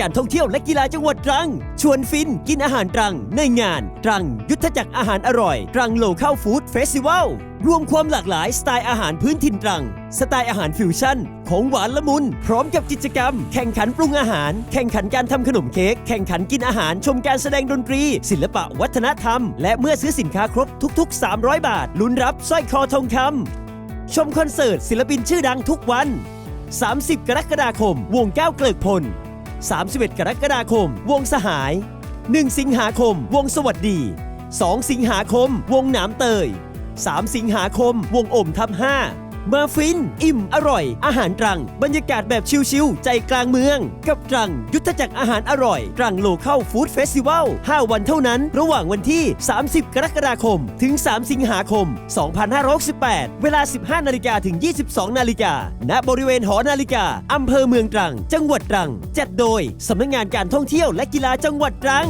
การท่องเที่ยวและกีฬาจังหวัดตรัง ชวนฟินกินอาหารตรัง ในงาน ตรัง ยุทธจักรอาหารอร่อย ตรังโลเค l ฟู้ดเฟสติวัลรวมความหลากหลายสไตล์อาหารพื้นถิ่นตรัง สไตล์อาหารฟิวชั่น ของหวานละมุน พร้อมกับกิจกรรม แข่งขันปรุงอาหาร แข่งขันการทำขนมเค้ก แข่งขันกินอาหาร ชมการแสดงดนตรี ศิลปะวัฒนธรรม และเมื่อซื้อสินค้าครบทุก ๆ 300 บาท ลุ้นรับสร้อยคอทองคำชมคอนเสิร์ตศิลปินชื่อดังทุกวัน 30 กรกฎาคม วงก้าวเกลิกพล 31 กรกฎาคม วงสหาย 1 สิงหาคม วงสวัสดี 2 สิงหาคม วงหนามเตย 3 สิงหาคม วงอมทับ5 มาฟิน อิ่ม อร่อย อาหารตรัง บรรยากาศแบบชิลๆ ใจกลางเมือง กับตรัง ยุทธจักรอาหารอร่อย ตรังโลเค l ฟู้ดเฟสติวัล5วันเท่านั้น ระหว่างวันที่ 30 กรกฎาคม ถึง 3 สิงหาคม 2568 เวลา 15 นาฬิกาถึง 22 นาฬิกา ณ บริเวณหอนาฬิกา อำเภอเมืองตรัง จังหวัดตรัง จัดโดย สำนักงานการท่องเที่ยวและกีฬาจังหวัดตรัง